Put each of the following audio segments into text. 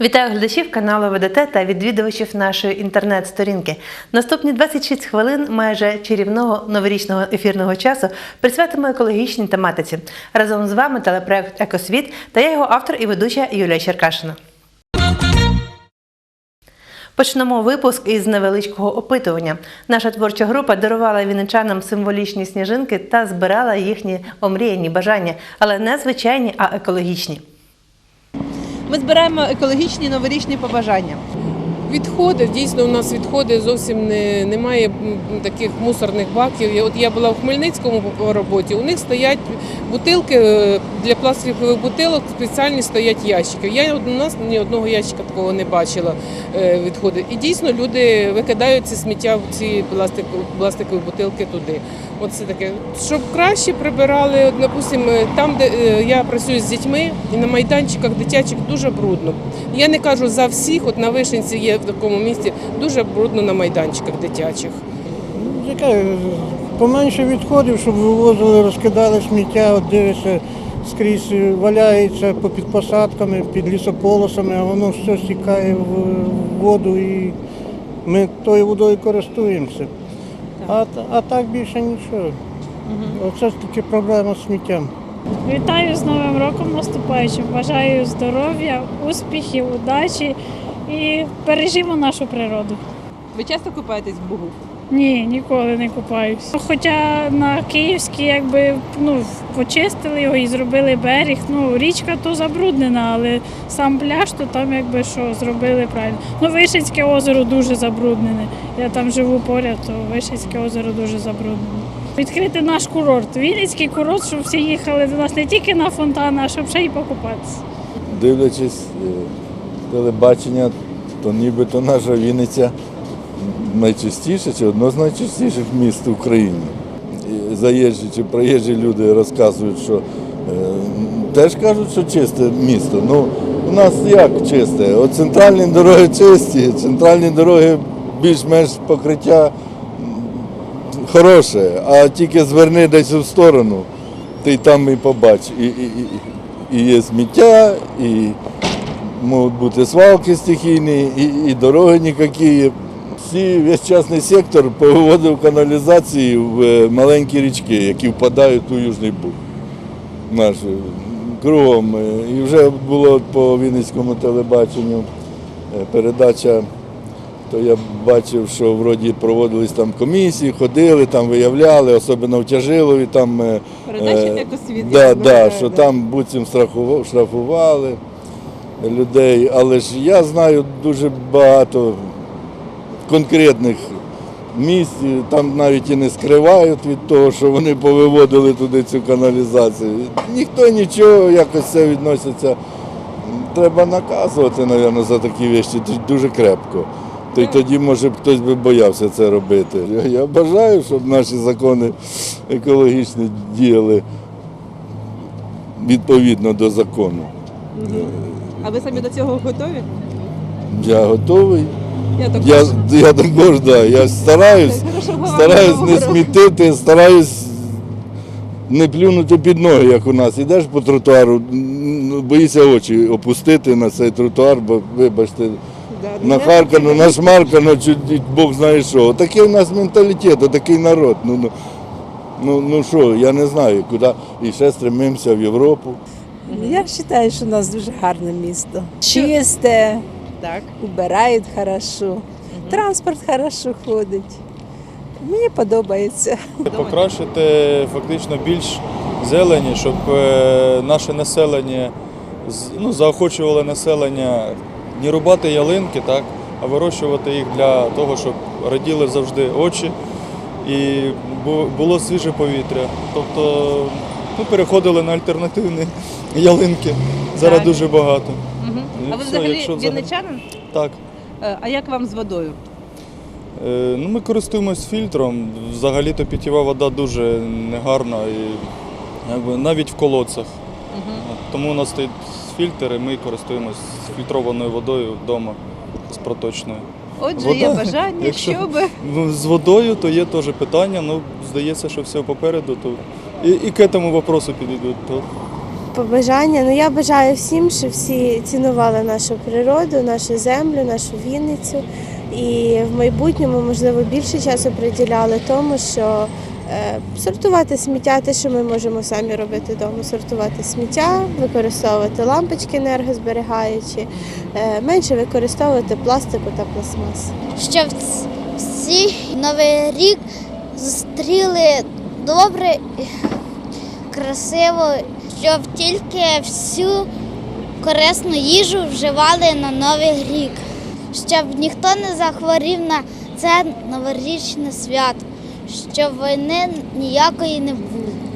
Вітаю глядачів каналу ВДТ та відвідувачів нашої інтернет-сторінки. Наступні 26 хвилин майже чарівного новорічного ефірного часу присвятимо екологічній тематиці. Разом з вами телепроект Екосвіт та я його автор і ведуча Юлія Черкашина. Почнемо випуск із невеличкого опитування. Наша творча група дарувала вінничанам символічні сніжинки та збирала їхні омріяні бажання, але не звичайні, а екологічні. Ми збираємо екологічні новорічні побажання. Відходи, дійсно, у нас відходи зовсім не, немає таких мусорних баків. От я була в Хмельницькому по роботі, у них стоять бутилки е, для пластикових бутилок, спеціальні стоять ящики. Я у нас ні одного ящика такого не бачила е, відходи. І дійсно люди викидають ці сміття в ці пластик, пластикові бутилки туди. От це таке. Щоб краще прибирали, от, допустим, е, там, де я працюю з дітьми, і на майданчиках дитячих дуже брудно. Я не кажу за всіх, от на вишенці є в такому місці дуже брудно на майданчиках дитячих. Яке поменше відходів, щоб вивозили, розкидали сміття, от дивишся, скрізь валяється попід посадками, під лісополосами, а воно все стікає в воду і ми тою водою користуємося. А, а так більше нічого. Оце ж таки проблема з сміттям. Вітаю з Новим роком наступаючим. Бажаю здоров'я, успіхів, удачі і бережімо нашу природу. Ви часто купаєтесь в Бугу? Ні, ніколи не купаюсь. Хоча на Київській якби ну, почистили його і зробили берег. Ну, річка то забруднена, але сам пляж, то там якби що зробили правильно. Ну, Вишицьке озеро дуже забруднене. Я там живу поряд, то Вишицьке озеро дуже забруднене. Відкрити наш курорт. Вінницький курорт, щоб всі їхали до нас не тільки на фонтан, а щоб ще й покупатися. дивлячись е, телебачення, то нібито наша Вінниця найчастіше чи одно з найчастіших міст в Україні. Заїжджі чи проїжджі люди розказують, що е, теж кажуть, що чисте місто. Ну, у нас як чисте? От центральні дороги чисті, центральні дороги більш-менш покриття хороше, а тільки зверни десь в сторону, ти там і побач. І, і, і, і є сміття, і можуть бути свалки стихійні, і, і дороги ніякі. Всі, весь частний сектор повиводив каналізації в е, маленькі річки, які впадають у Южний Буг. Наш, е, кругом. Е, І вже було по Вінницькому телебаченню передача, то я бачив, що вроді проводились там комісії, ходили, там виявляли, особливо в Тяжилові, там е, Передачі Е. Да, да, що да. там буцім штрафували людей, але ж я знаю дуже багато конкретних місць, там навіть і не скривають від того, що вони повиводили туди цю каналізацію. Ніхто нічого якось це відноситься. Треба наказувати, мабуть, за такі речі дуже крепко. То й тоді, може, хтось би боявся це робити. Я, я бажаю, щоб наші закони екологічні діяли відповідно до закону. А ви самі до цього готові? Я готовий. Я так Я, я також, да, я стараюсь, стараюсь не смітити, стараюсь не плюнути під ноги, як у нас. Ідеш по тротуару, м, боїшся очі опустити на цей тротуар, бо, вибачте, нахаркано, нашмаркано, чуть Бог знає що. Такий у нас менталітет, такий народ. Ну, ну, ну, ну що, я не знаю, куди. І ще стремимося в Європу. Я вважаю, що у нас дуже гарне місто. Чисте, Так. убирають хорошо, транспорт хорошо ходить. Мені подобається. Покращити фактично більш зелені, щоб е, наше населення ну, заохочувало населення не рубати ялинки, так, а вирощувати їх для того, щоб раділи завжди очі і було свіже повітря. Тобто ми переходили на альтернативні ялинки. Зараз Так. дуже багато. Мгм. І А ви все, взагалі якщо взагалі- вінничанин? Так. Е, А як вам з водою? Е, Ну, ми користуємось фільтром. Взагалі-то питєва вода дуже негарна і якби, навіть в колодцях. От Тому у нас стоїть фільтр, і ми користуємось фільтрованою водою вдома з проточною. Отже, Вода, є бажання, якщо- щоб Ну, з водою то є теж питання, ну здається, що все попереду, то і, і к этому вопросу підійдуть. То побажання. Ну я бажаю всім, щоб всі цінували нашу природу, нашу землю, нашу Вінницю. І в майбутньому, можливо, більше часу приділяли тому, що е, сортувати сміття, те, що ми можемо самі робити вдома, сортувати сміття, використовувати лампочки енергозберігаючі, е, менше використовувати пластику та пластмас. щоб всі новий рік зустріли добре, красиво, щоб тільки всю корисну їжу вживали на новий рік, щоб ніхто не захворів на це новорічне свято, щоб війни ніякої не було.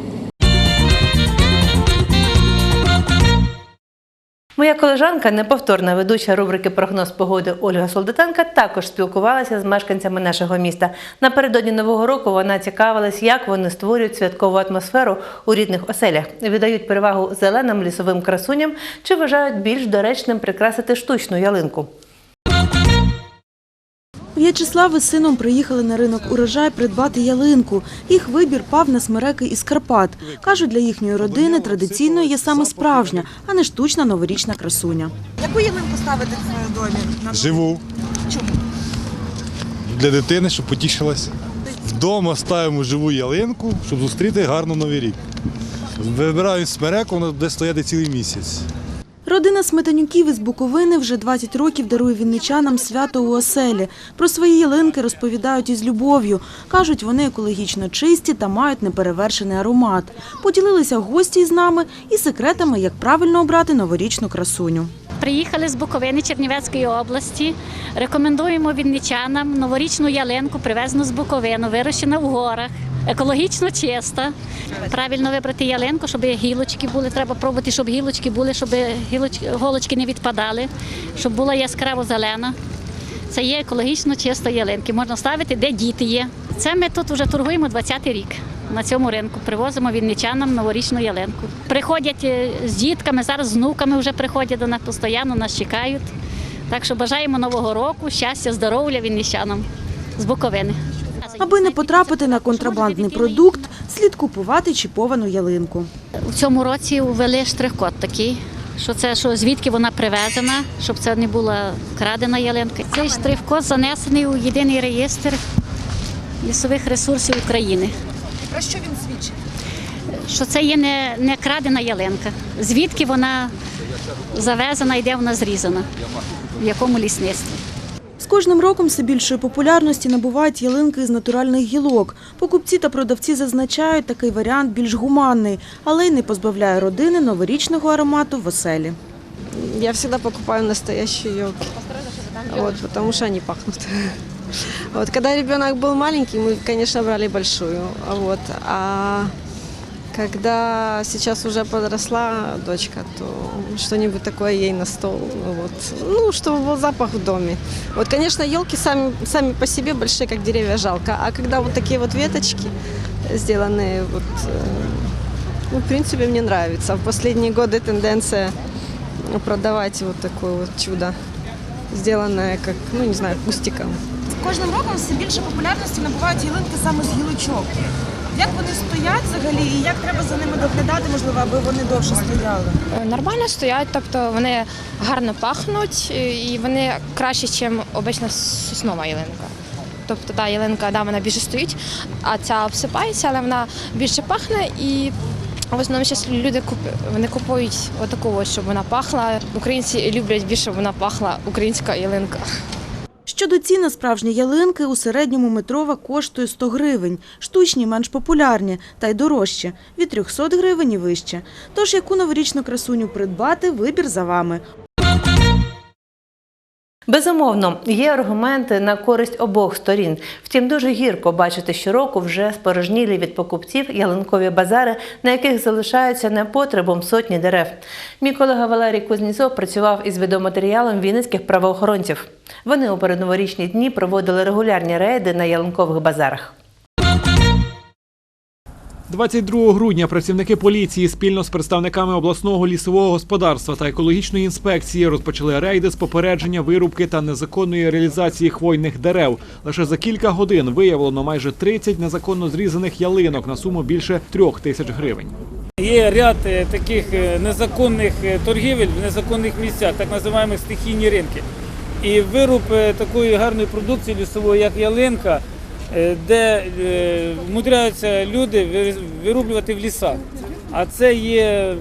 Моя колежанка, неповторна ведуча рубрики Прогноз погоди Ольга Солдатенка, також спілкувалася з мешканцями нашого міста. Напередодні нового року вона цікавилась, як вони створюють святкову атмосферу у рідних оселях, віддають перевагу зеленим лісовим красуням чи вважають більш доречним прикрасити штучну ялинку. В'ячеслав із сином приїхали на ринок урожай придбати ялинку. Їх вибір пав на смереки із Карпат. Кажуть, для їхньої родини традиційною є саме справжня, а не штучна новорічна красуня. Яку ялинку ставити в домі? Живу. Чому? Для дитини, щоб потішилася. Вдома ставимо живу ялинку, щоб зустріти гарно новий рік. Вибираємо смереку, вона буде стояти цілий місяць. Родина Сметанюків із Буковини вже 20 років дарує вінничанам свято у оселі. Про свої ялинки розповідають із любов'ю. Кажуть, вони екологічно чисті та мають неперевершений аромат. Поділилися гості із нами і секретами, як правильно обрати новорічну красуню. Приїхали з Буковини Чернівецької області. Рекомендуємо вінничанам новорічну ялинку, привезену з Буковини, вирощена в горах. Екологічно чиста. Правильно вибрати ялинку, щоб гілочки були. Треба пробувати, щоб гілочки були, щоб гілочки, голочки не відпадали, щоб була яскраво зелена. Це є екологічно чиста ялинки. Можна ставити, де діти є. Це ми тут вже торгуємо 20-й рік. На цьому ринку привозимо вінничанам новорічну ялинку. Приходять е, з дітками, зараз з внуками вже приходять до нас постійно, нас чекають. Так що бажаємо нового року, щастя, здоров'я вінничанам з Буковини. Аби не потрапити на контрабандний продукт, слід купувати чіповану ялинку. У цьому році ввели штрих-код такий, що це що звідки вона привезена, щоб це не була крадена ялинка. Цей штрих-код занесений у єдиний реєстр лісових ресурсів України. Про що він свідчить? Що це є не, не крадена ялинка. Звідки вона завезена і де вона зрізана, в якому лісництві. Кожним роком все більшої популярності набувають ялинки з натуральних гілок. Покупці та продавці зазначають, такий варіант більш гуманний, але й не позбавляє родини новорічного аромату в оселі. Я всегда покупаю настоящие елки. Вот, потому что они пахнут. Вот, когда ребенок был маленький, мы, конечно, брали большую. Вот, а когда сейчас уже подросла дочка, то что-нибудь такое ей на стол. Вот. Ну, чтобы был запах в доме. Вот, конечно, елки сами, сами по себе большие, как деревья, жалко. А когда вот такие вот веточки сделанные, вот, э, ну, в принципе, мне нравится. В последние годы тенденция продавать вот такое вот чудо, сделанное как, ну, не знаю, кустиком. З кожним роком все більше популярності набувають ялинки саме з гілочок. Як вони стоять взагалі і як треба за ними доглядати, можливо, аби вони довше стояли? Нормально стоять, тобто вони гарно пахнуть і вони краще, ніж обична соснова ялинка. Тобто та ялинка, да, вона більше стоїть, а ця обсипається, але вона більше пахне і в основному зараз люди вони купують отаку, щоб вона пахла. Українці люблять більше, щоб вона пахла українська ялинка. Щодо ціни справжні ялинки, у середньому метрова коштує 100 гривень, штучні менш популярні та й дорожче – від 300 гривень і вище. Тож, яку новорічну красуню придбати – вибір за вами. Безумовно, є аргументи на користь обох сторін. Втім, дуже гірко бачити щороку вже спорожнілі від покупців ялинкові базари, на яких залишаються непотребом сотні дерев. Мій колега Валерій Кузнєцов працював із відеоматеріалом вінницьких правоохоронців. Вони у передноворічні дні проводили регулярні рейди на ялинкових базарах. 22 грудня працівники поліції спільно з представниками обласного лісового господарства та екологічної інспекції розпочали рейди з попередження вирубки та незаконної реалізації хвойних дерев. Лише за кілька годин виявлено майже 30 незаконно зрізаних ялинок на суму більше трьох тисяч гривень. Є ряд е, таких е, незаконних е, торгівель в незаконних місцях, так називаємо стихійні ринки. І вируб такої гарної продукції лісової, як ялинка, де е, вмудряються люди ви- вирублювати в лісах. А це є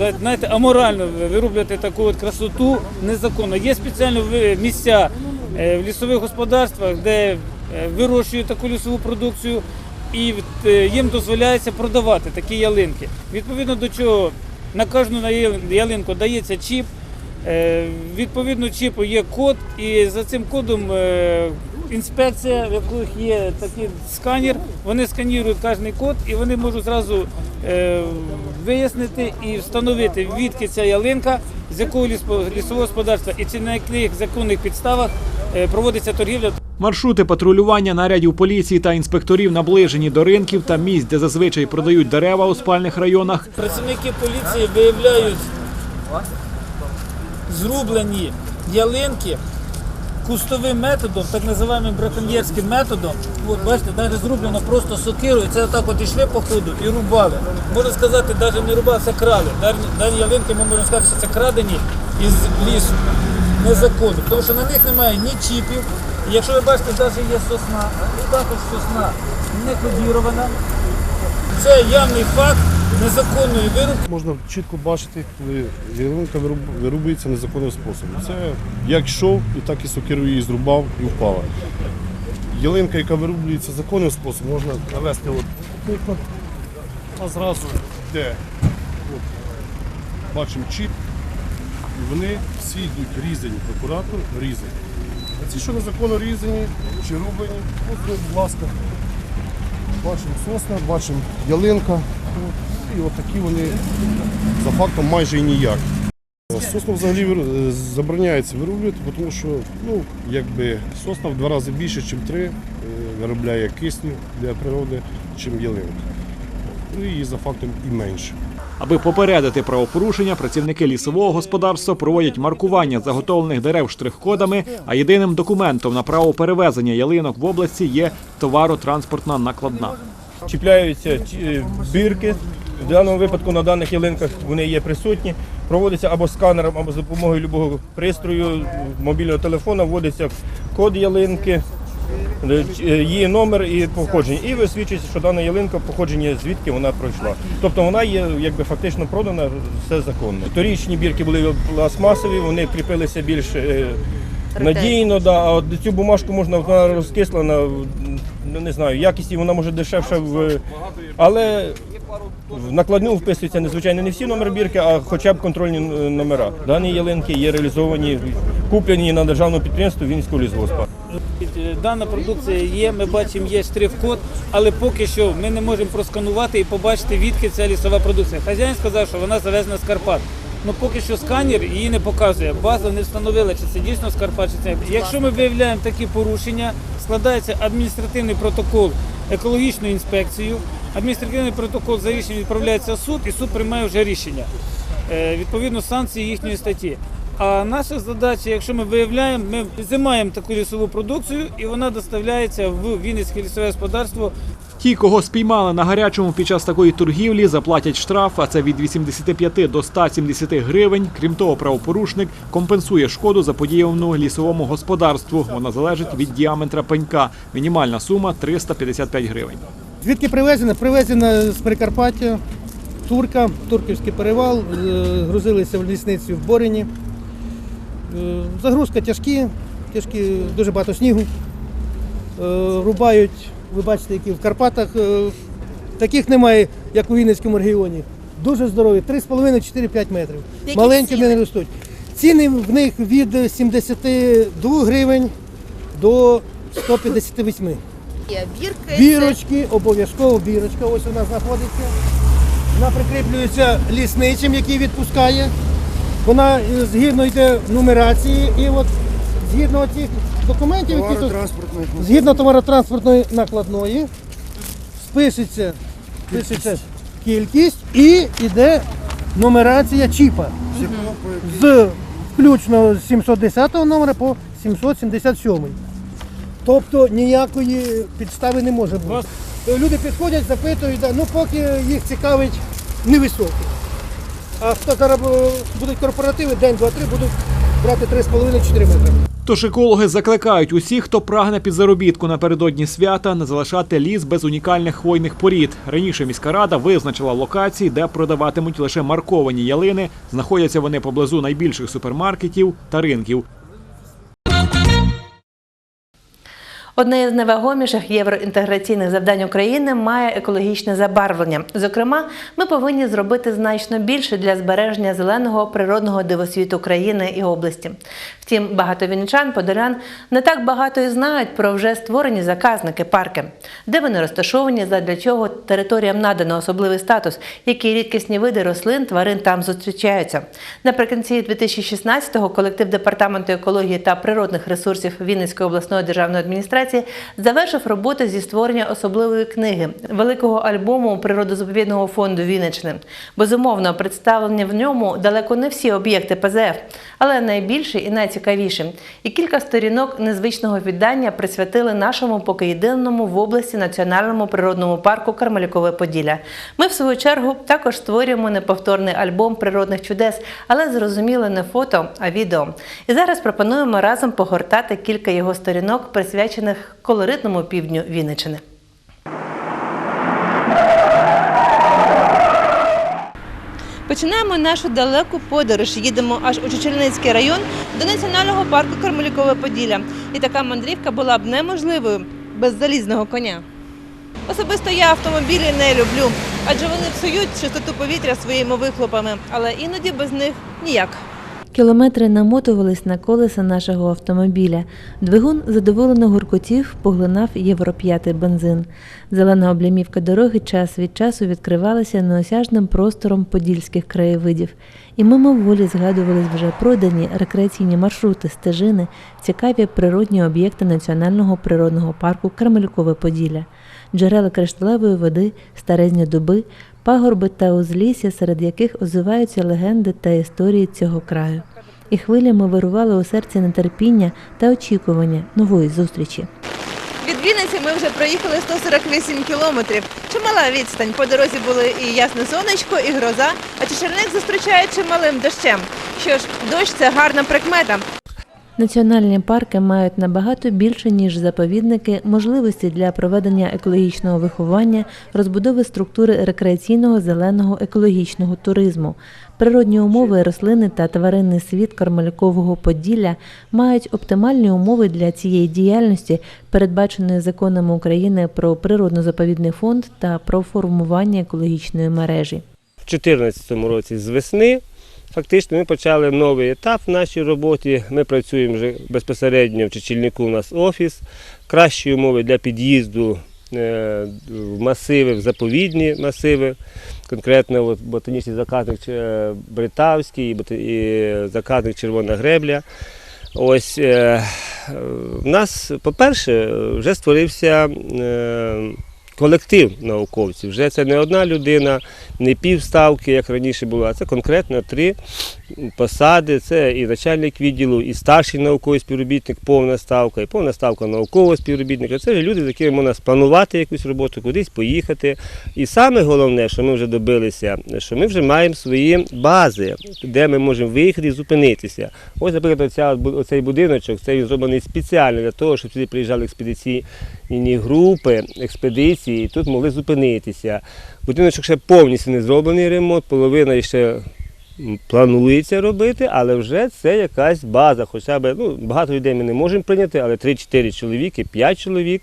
е, знаєте, аморально вирублювати таку от красоту незаконно. Є спеціально ви- місця е, в лісових господарствах, де е, вирощують таку лісову продукцію, і е, їм дозволяється продавати такі ялинки. Відповідно до чого на кожну ялинку дається чіп. Е, Відповідно чіпу є код, і за цим кодом е, інспекція, в яких є такий сканер, вони сканірують кожний код і вони можуть зразу е, вияснити і встановити, відки ця ялинка, з якого лісового господарства і чи на яких законних підставах е, проводиться торгівля. Маршрути патрулювання нарядів поліції та інспекторів наближені до ринків та місць, де зазвичай продають дерева у спальних районах. Працівники поліції виявляють зрублені ялинки кустовим методом, так називаємо браконьєрським методом. От бачите, навіть зроблено просто сокирою. Це отак от ішли по ходу і рубали. Можна сказати, навіть не рубали, це крали. Дані, ялинки ми можемо сказати, що це крадені із лісу незаконно. Тому що на них немає ні чіпів. Якщо ви бачите, навіть є сосна, і також сосна не кодірована. Це явний факт незаконної вирубки. Можна чітко бачити, коли ялинка вирубується незаконним способом. Це як йшов, і так і сокирою її зрубав і впала. Ялинка, яка вирублюється законним способом, можна навести от а зразу йде. Бачимо чіп, і вони всі йдуть різані, акуратно різані. А ці, що незаконно різані чи рублені, от, будь ласка, бачимо сосна, бачимо ялинка. І от такі вони за фактом майже і ніяк. Сосну взагалі е, забороняється вироблювати, бо тому що ну, якби сосна в два рази більше, ніж три, е, виробляє кисню для природи, ніж ялинка. Ну і за фактом і менше. Аби попередити правопорушення, працівники лісового господарства проводять маркування заготовлених дерев штрих-кодами, а єдиним документом на право перевезення ялинок в області є товаротранспортна накладна. чіпляються бірки. В даному випадку на даних ялинках вони є присутні. Проводиться або сканером, або за допомогою будь-якого пристрою мобільного телефона, вводиться код ялинки, е, е, її номер і походження. І висвічується, що дана ялинка походження звідки вона пройшла. Тобто вона є якби фактично продана, все законно. Торічні бірки були пластмасові, вони кріпилися більш е, надійно, да, а от цю бумажку можна вона розкислена, ну не знаю, якість вона може дешевша в. Але в накладну вписуються незвичайно не всі номери бірки, а хоча б контрольні е, номера. Дані ялинки є реалізовані, куплені на державному підприємстві Вінницького лісгоспа. Дана продукція є, ми бачимо, є штрих-код, але поки що ми не можемо просканувати і побачити, відки ця лісова продукція. Хазяїн сказав, що вона завезена з Карпат. Ну поки що сканер її не показує. База не встановила, чи це дійсно з чи це. Якщо ми виявляємо такі порушення, складається адміністративний протокол екологічною інспекцією. Адміністративний протокол за рішенням відправляється в суд, і суд приймає вже рішення. Е, Відповідно санкції їхньої статті. А наша задача, якщо ми виявляємо, ми взимаємо таку лісову продукцію і вона доставляється в Вінницьке лісове господарство. Ті, кого спіймали на гарячому під час такої торгівлі, заплатять штраф, а це від 85 до 170 гривень. Крім того, правопорушник компенсує шкоду заподіяну лісовому господарству. Вона залежить від діаметра пенька. Мінімальна сума 355 гривень. Звідки привезена? Привезена з Прикарпаття, Турка, Турківський перевал, е, грузилися в лісницю в Борині. Е, Загрузка тяжкі, тяжкі, дуже багато снігу. Е, Рубають, ви бачите, які в Карпатах. Таких немає, як у Вінницькому регіоні. Дуже здорові, 3,5-4-5 метрів. Маленькі не ростуть. Ціни в них від 72 гривень до 158. Бірки. Бірочки, обов'язково бірочка, ось вона знаходиться. Вона прикріплюється лісничим, який відпускає. Вона е, згідно йде нумерації і от згідно цих документів, які тут, згідно товаротранспортної накладної, спишеться, спишеться кількість і йде нумерація чіпа. З включно з 710 номера по 777. Тобто ніякої підстави не може бути. то люди підходять, запитують, ну поки їх цікавить невисокі. А хто зараз е, будуть корпоративи, день, два, три, будуть брати 3,5-4 метри. Тож екологи закликають усіх, хто прагне під заробітку напередодні свята, не залишати ліс без унікальних хвойних порід. Раніше міська рада визначила локації, де продаватимуть лише марковані ялини. Знаходяться вони поблизу найбільших супермаркетів та ринків. Одне із найвагоміших євроінтеграційних завдань України має екологічне забарвлення. Зокрема, ми повинні зробити значно більше для збереження зеленого природного дивосвіту країни і області. Втім, багато вінничан, подолян не так багато і знають про вже створені заказники парки, де вони розташовані, задля чого територіям надано особливий статус, які рідкісні види рослин, тварин там зустрічаються. Наприкінці 2016-го колектив департаменту екології та природних ресурсів Вінницької обласної державної адміністрації завершив роботи зі створення особливої книги великого альбому природозаповідного фонду Вінниччини. Безумовно, представлені в ньому далеко не всі об'єкти ПЗФ, але найбільші і найцікавіші. І кілька сторінок незвичного віддання присвятили нашому поки єдиному в області національному природному парку Кармелюкове Поділля. Ми, в свою чергу, також створюємо неповторний альбом природних чудес, але зрозуміло не фото, а відео. І зараз пропонуємо разом погортати кілька його сторінок, присвячених колоритному півдню Вінниччини. Починаємо нашу далеку подорож. Їдемо аж у Чечельницький район до національного парку Кармелюкове Поділля. І така мандрівка була б неможливою без залізного коня. Особисто я автомобілі не люблю, адже вони псують чистоту повітря своїми вихлопами, але іноді без них ніяк. Кілометри намотувались на колеса нашого автомобіля. Двигун задоволено гуркотів, поглинав євро 5 бензин. Зелена облямівка дороги час від часу відкривалася неосяжним простором подільських краєвидів, і мимоволі згадувались вже продані рекреаційні маршрути, стежини, цікаві природні об'єкти національного природного парку Кармелюкове Поділля, джерела кришталевої води, старезні дуби, пагорби та узлісся, серед яких озиваються легенди та історії цього краю. І хвилями вирували у серці нетерпіння та очікування нової зустрічі. Від Вінниці ми вже проїхали 148 кілометрів. Чимала відстань. По дорозі були і ясне сонечко, і гроза, а чечерник зустрічає чималим дощем. Що ж, дощ це гарна прикмета. Національні парки мають набагато більше, ніж заповідники, можливості для проведення екологічного виховання, розбудови структури рекреаційного зеленого екологічного туризму. Природні умови, рослини та тваринний світ Кармелюкового Поділля мають оптимальні умови для цієї діяльності, передбаченої законами України про природно-заповідний фонд та про формування екологічної мережі. У 2014 році з весни фактично ми почали новий етап в нашій роботі. Ми працюємо вже безпосередньо в Чечільнику. У нас офіс, кращі умови для під'їзду е, в масиви, в заповідні масиви. Конкретно от, ботанічний заказник е, Бритавський і заказник Червона гребля. Ось е, в нас, по-перше, вже створився колектив науковців. Вже це не одна людина, не півставки, як раніше було, а це конкретно три посади. Це і начальник відділу, і старший науковий співробітник, повна ставка, і повна ставка наукового співробітника. Це ж люди, з якими можна спланувати якусь роботу, кудись поїхати. І саме головне, що ми вже добилися, що ми вже маємо свої бази, де ми можемо виїхати і зупинитися. Ось, наприклад, оця, оцей будиночок, це зроблений спеціально для того, щоб сюди приїжджали експедиційні групи, експедиції, тут могли зупинитися. Будиночок ще повністю не зроблений ремонт, половина ще планується робити, але вже це якась база. Хоча б ну, багато людей ми не можемо прийняти, але 3-4 чоловіки, 5 чоловік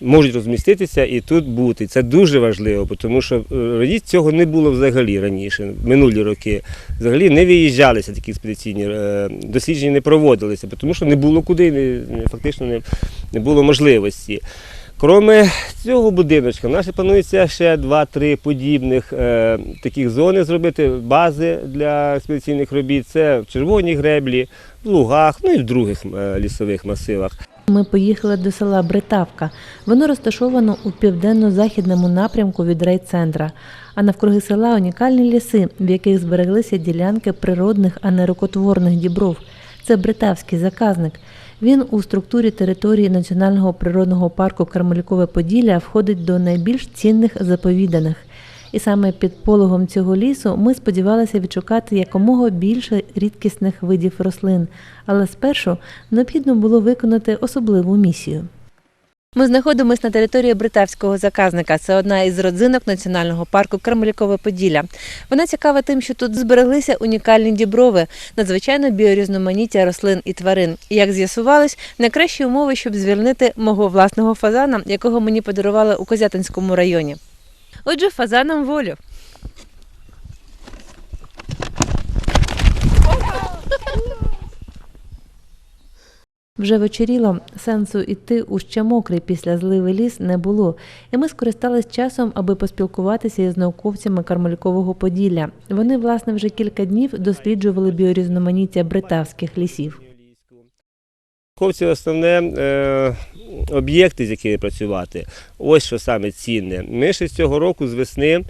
можуть розміститися і тут бути. Це дуже важливо, тому що е, цього не було взагалі раніше, минулі роки. Взагалі не виїжджалися такі експедиційні е, дослідження, не проводилися, тому що не було куди, фактично не, не було можливості. Кроме цього будиночка, в нас планується ще 2-3 подібних е, таких зони зробити, бази для експедиційних робіт. Це в Червоній греблі, в Лугах, ну і в других е, лісових масивах. Ми поїхали до села Бритавка. Воно розташовано у південно-західному напрямку від райцентра. А навкруги села унікальні ліси, в яких збереглися ділянки природних, а не рукотворних дібров. Це бритавський заказник. Він у структурі території Національного природного парку Кармелюкове Поділля входить до найбільш цінних заповіданих. І саме під пологом цього лісу ми сподівалися відшукати якомога більше рідкісних видів рослин, але спершу необхідно було виконати особливу місію. Ми знаходимося на території британського заказника. Це одна із родзинок національного парку Кармелюкове Поділля. Вона цікава тим, що тут збереглися унікальні діброви, надзвичайно біорізноманіття рослин і тварин. І як з'ясувалось, найкращі умови, щоб звільнити мого власного фазана, якого мені подарували у Козятинському районі. Отже, фазанам волю. Вже вечеріло, сенсу йти у ще мокрий після зливи ліс не було, і ми скористались часом, аби поспілкуватися із науковцями Кармелькового Поділля. Вони, власне, вже кілька днів досліджували біорізноманіття бритавських лісів. Ковці основне е, об'єкти, з якими працювати. Ось що саме цінне. Ми ще з цього року з весни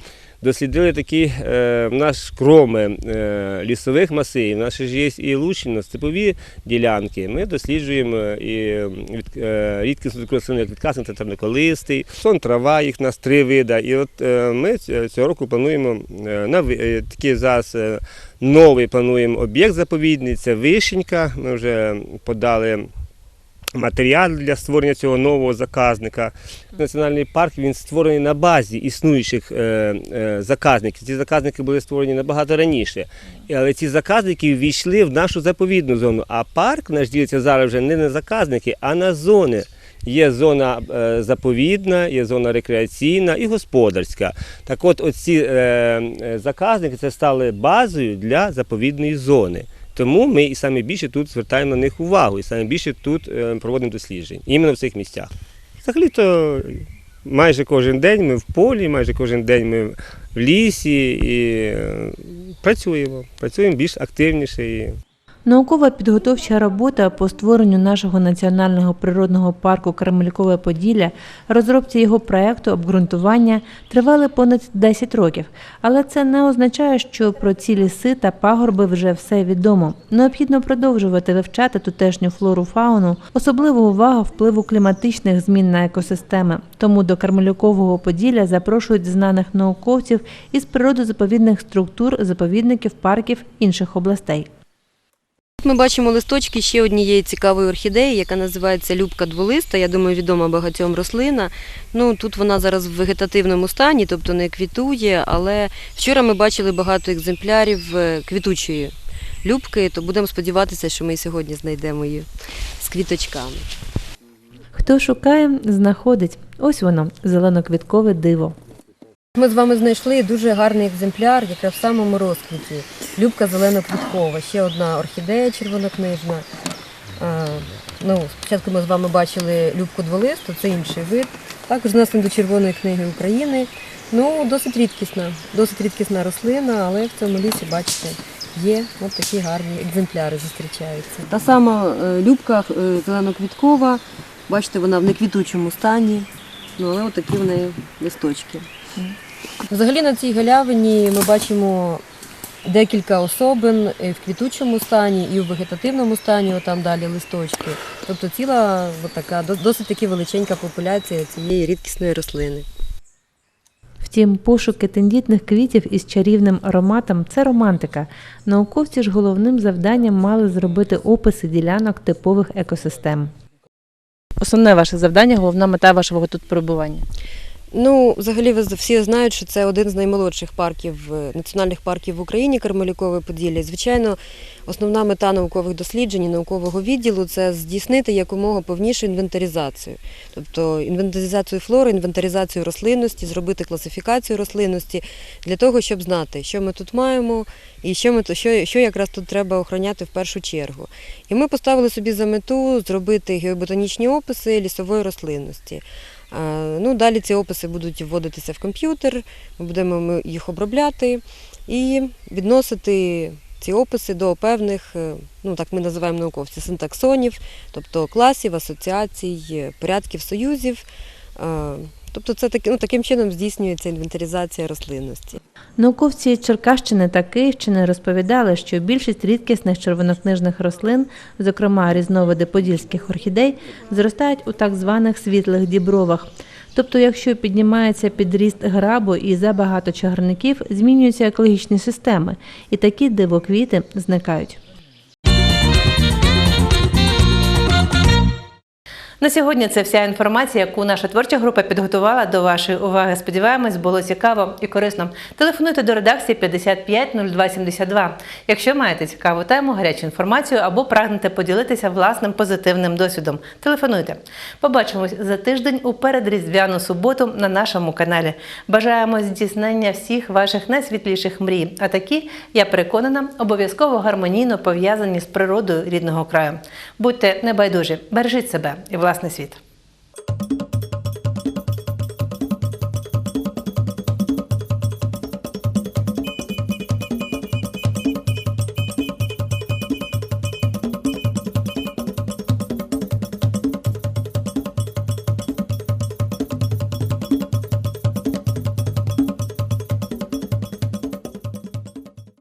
дослідили такі е, в нас кроми е, лісових масивів. У нас ж є і лучно степові ділянки. Ми досліджуємо і від, е, рідкісну рослину, як відкасний та терниколистий, сон трава, їх нас три види. І от е, ми цього року плануємо е, на е, такий зараз е, новий плануємо об'єкт заповідний. Це вишенька. Ми вже подали матеріал для створення цього нового заказника. Національний парк він створений на базі існуючих е, е, заказників. Ці заказники були створені набагато раніше. Але ці заказники ввійшли в нашу заповідну зону. А парк наш ділиться зараз вже не на заказники, а на зони. Є зона е, заповідна, є зона рекреаційна і господарська. Так от, оці заказники це стали базою для заповідної зони. Тому ми і саме більше тут звертаємо на них увагу, і саме більше тут е, проводимо досліджень, іменно в цих місцях. Взагалі-то майже кожен день ми в полі, майже кожен день ми в лісі і е, працюємо, працюємо більш активніше. Наукова підготовча робота по створенню нашого національного природного парку Кармелькове Поділля, розробці його проекту, обґрунтування тривали понад 10 років. Але це не означає, що про ці ліси та пагорби вже все відомо. Необхідно продовжувати вивчати тутешню флору фауну, особливу увагу впливу кліматичних змін на екосистеми. Тому до Кармелюкового Поділля запрошують знаних науковців із природозаповідних структур, заповідників, парків інших областей. Ми бачимо листочки ще однієї цікавої орхідеї, яка називається любка дволиста. Я думаю, відома багатьом рослина. Ну тут вона зараз в вегетативному стані, тобто не квітує. Але вчора ми бачили багато екземплярів е, квітучої любки, то будемо сподіватися, що ми сьогодні знайдемо її з квіточками. Хто шукає, знаходить. Ось воно, зеленоквіткове диво. Ми з вами знайшли дуже гарний екземпляр, яка в самому розквіті. Любка зелено-квіткова, ще одна орхідея червонокнижна. Ну, спочатку ми з вами бачили любку дволисту, це інший вид. Також внесено до Червоної книги України. Ну, досить рідкісна, досить рідкісна рослина, але в цьому лісі, бачите, є от такі гарні екземпляри зустрічаються. Та сама е, любка е, зелено-квіткова, бачите, вона в неквітучому стані. Ну, але от такі в неї листочки. Взагалі на цій галявині ми бачимо декілька особин і в квітучому стані, і в вегетативному стані, отам далі листочки. Тобто ціла така, досить таки величенька популяція цієї рідкісної рослини. Втім, пошуки тендітних квітів із чарівним ароматом це романтика. Науковці ж головним завданням мали зробити описи ділянок типових екосистем. Основне ваше завдання, головна мета вашого тут перебування. Ну, взагалі, ви всі знають, що це один з наймолодших парків, е, національних парків в Україні, Кармелюкове Поділля. Звичайно, основна мета наукових досліджень і наукового відділу це здійснити якомога повнішу інвентаризацію. Тобто інвентаризацію флори, інвентаризацію рослинності, зробити класифікацію рослинності для того, щоб знати, що ми тут маємо і що, ми, що, що якраз тут треба охороняти в першу чергу. І ми поставили собі за мету зробити геоботанічні описи лісової рослинності. Е, Ну, далі ці описи будуть вводитися в комп'ютер, ми будемо їх обробляти і відносити ці описи до певних, е, ну так ми називаємо науковці, синтаксонів, тобто класів, асоціацій, е, порядків союзів. Тобто це таки- ну, таким чином здійснюється інвентаризація рослинності. Науковці Черкащини та Київщини розповідали, що більшість рідкісних червонокнижних рослин, зокрема різновиди подільських орхідей, зростають у так званих світлих дібровах. Тобто, якщо піднімається підріст грабу і забагато чагарників, змінюються екологічні системи, і такі дивоквіти зникають. На сьогодні це вся інформація, яку наша творча група підготувала до вашої уваги. Сподіваємось, було цікаво і корисно. Телефонуйте до редакції 55 02 72, якщо маєте цікаву тему, гарячу інформацію або прагнете поділитися власним позитивним досвідом. Телефонуйте. Побачимось за тиждень у передріздвяну суботу на нашому каналі. Бажаємо здійснення всіх ваших найсвітліших мрій. А такі, я переконана, обов'язково гармонійно пов'язані з природою рідного краю. Будьте небайдужі, бережіть себе і прекрасний світ.